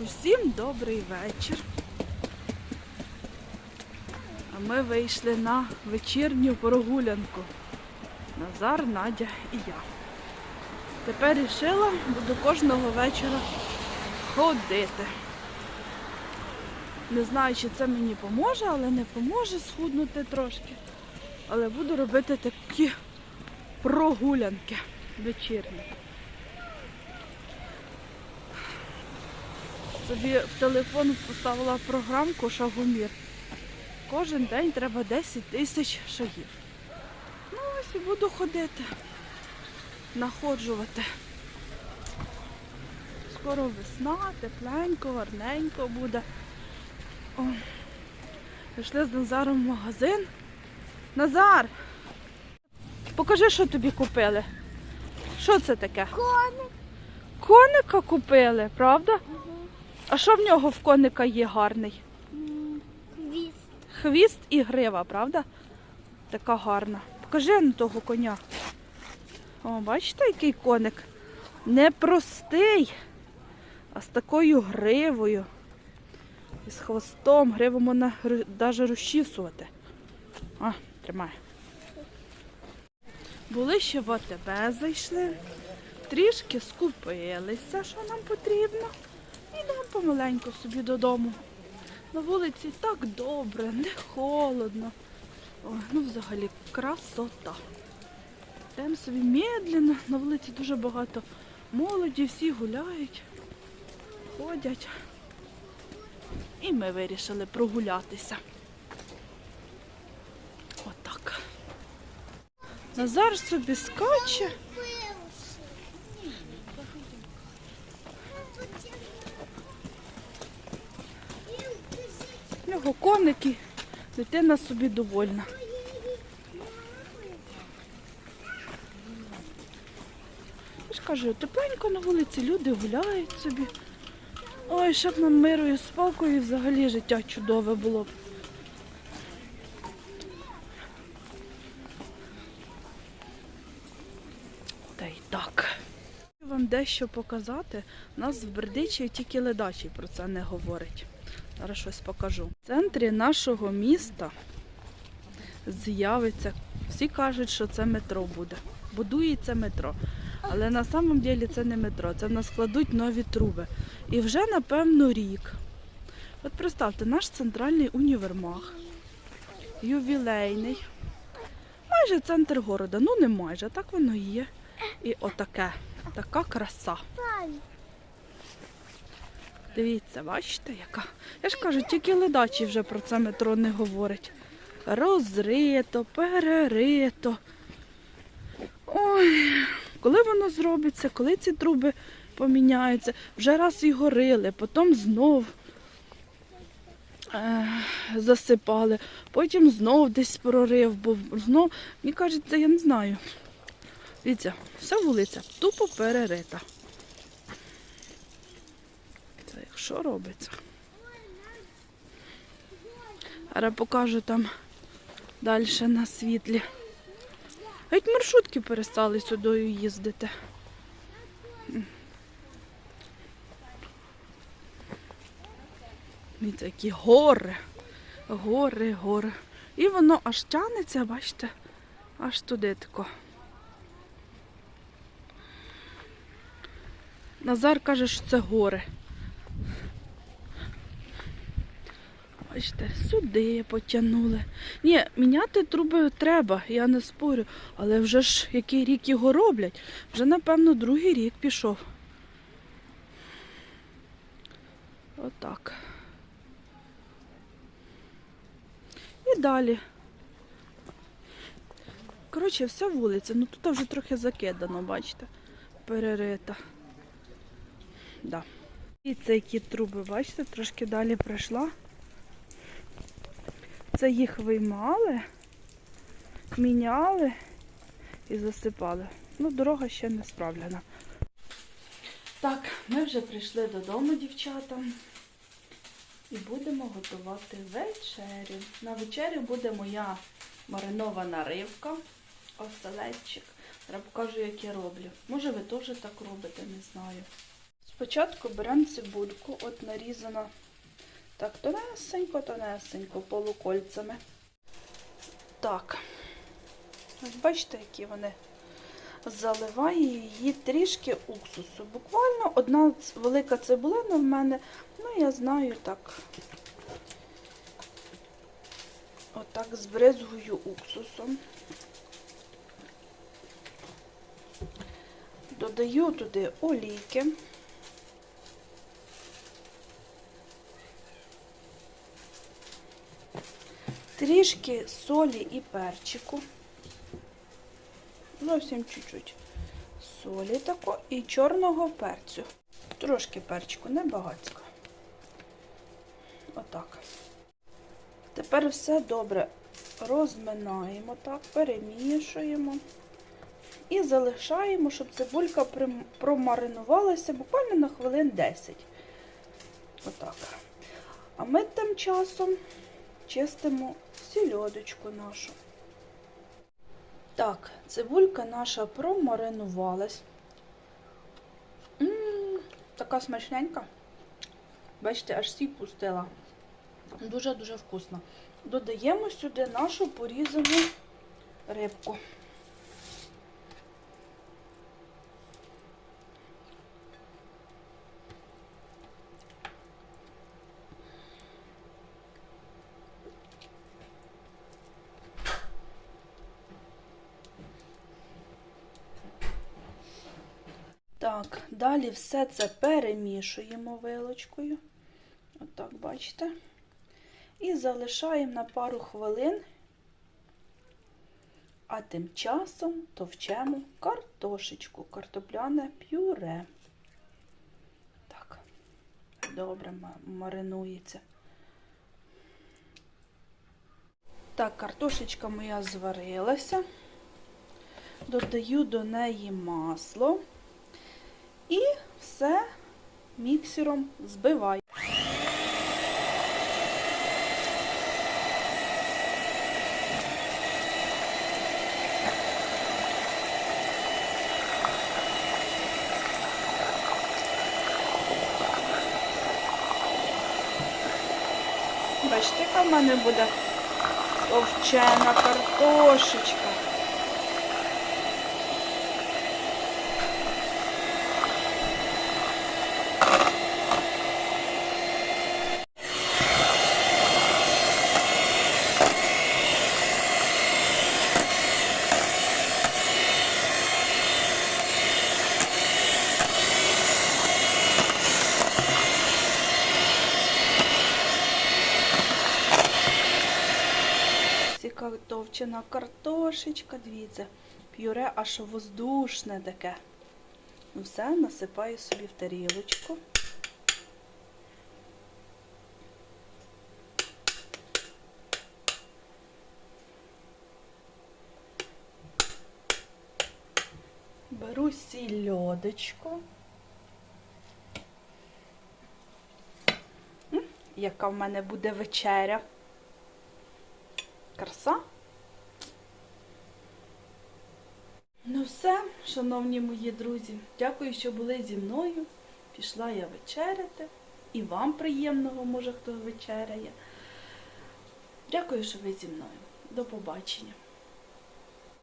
Усім добрий вечір. А ми вийшли на вечірню прогулянку. Назар, Надя і я. Тепер рішила, буду кожного вечора ходити. Не знаю, чи це мені поможе, але не поможе схуднути трошки. Але буду робити такі прогулянки вечірні. Собі в телефон поставила програмку Шагомір. Кожен день треба 10 тисяч шагів. Ну ось і буду ходити, находжувати. Скоро весна, тепленько, гарненько буде. О. Пішли з Назаром в магазин. Назар! Покажи, що тобі купили. Що це таке? Коник. Коника купили, правда? А що в нього в коника є гарний? Віз. Хвіст і грива, правда? Така гарна. Покажи на того коня. О, бачите, який коник? Не простий, а з такою гривою. І з хвостом. Гриву можна навіть розчісувати. А, тримай. Були ще в АТБ зайшли, трішки скупилися, що нам потрібно. Помаленьку собі додому. На вулиці так добре, не холодно. Ой, ну взагалі красота. Йдемо собі медленно, на вулиці дуже багато молоді, всі гуляють, ходять. І ми вирішили прогулятися. Отак. Назар собі скаче. В нього коники, дитина собі довольна. Я ж кажу, тепленько на вулиці, люди гуляють собі. Ой, щоб нам миру і спокою, і взагалі життя чудове було б. Та й так. Хочу вам дещо показати. У нас в Бердичеві тільки ледачий про це не говорить. Зараз щось покажу. В центрі нашого міста з'явиться. Всі кажуть, що це метро буде. Будується метро. Але на самом деле це не метро, це в нас кладуть нові труби. І вже напевно рік. От представте, наш центральний універмаг, ювілейний, майже центр города. Ну не майже, так воно і є. І отаке, така краса. Дивіться, бачите, яка. Я ж кажу, тільки ледачі вже про це метро не говорить. Розрито, перерито. Ой, коли воно зробиться, коли ці труби поміняються, вже раз і горили, потім знов е, засипали, потім знов десь прорив був, знов, мені кажеться, я не знаю. Дивіться, вся вулиця тупо перерита. Якщо робиться. Зараз покажу там далі на світлі. Геть маршрутки перестали сюди їздити. Дивіться, які гори, гори, гори. І воно аж тянеться, бачите, аж туди тако. Назар каже, що це гори. Бачите, сюди потягнули. Ні, міняти труби треба, я не спорю. Але вже ж який рік його роблять, вже, напевно, другий рік пішов. Отак. І далі. Коротше, вся вулиця. Ну тут вже трохи закидано, бачите, перерита. Да. І це які труби, бачите, трошки далі пройшла. Це їх виймали, міняли і засипали. Ну, дорога ще не справлена. Так, ми вже прийшли додому, дівчата. І будемо готувати вечерю. На вечерю буде моя маринована рибка, оселедчик. Зараз покажу, як я роблю. Може, ви теж так робите, не знаю. Спочатку беремо цибульку, от нарізана так тонесенько, тонесенько, полукольцями. Так. Бачите, які вони. Заливаю її трішки уксусу. Буквально одна велика цибулина в мене, ну я знаю так. Отак збризгую уксусом. Додаю туди олійки. Трішки солі і перчику. Зовсім чуть-чуть солі тако і чорного перцю. Трошки перчику, не багатько. Отак. Тепер все добре розминаємо так, перемішуємо і залишаємо, щоб цибулька промаринувалася буквально на хвилин 10. Отак. А ми тим часом чистимо сільодочку нашу. Так, цибулька наша промаринувалась. М, така смачненька. Бачите, аж сік пустила. Дуже-дуже вкусно. Додаємо сюди нашу порізану рибку. Так, далі все це перемішуємо вилочкою. Отак, бачите. І залишаємо на пару хвилин, а тим часом товчемо картошечку, картопляне пюре. Так, добре маринується. Так, картошечка моя зварилася. Додаю до неї масло. І все міксером збиваю. Бачите, яка в мене буде овчена картошечка. Ціка товчена картошечка, дивіться, пюре аж воздушне таке. Ну Все, насипаю собі в тарілочку. Беру сільодочку. Яка в мене буде вечеря. Краса. Ну все, шановні мої друзі, дякую, що були зі мною. Пішла я вечеряти. І вам приємного, може, хто вечеряє. Дякую, що ви зі мною. До побачення.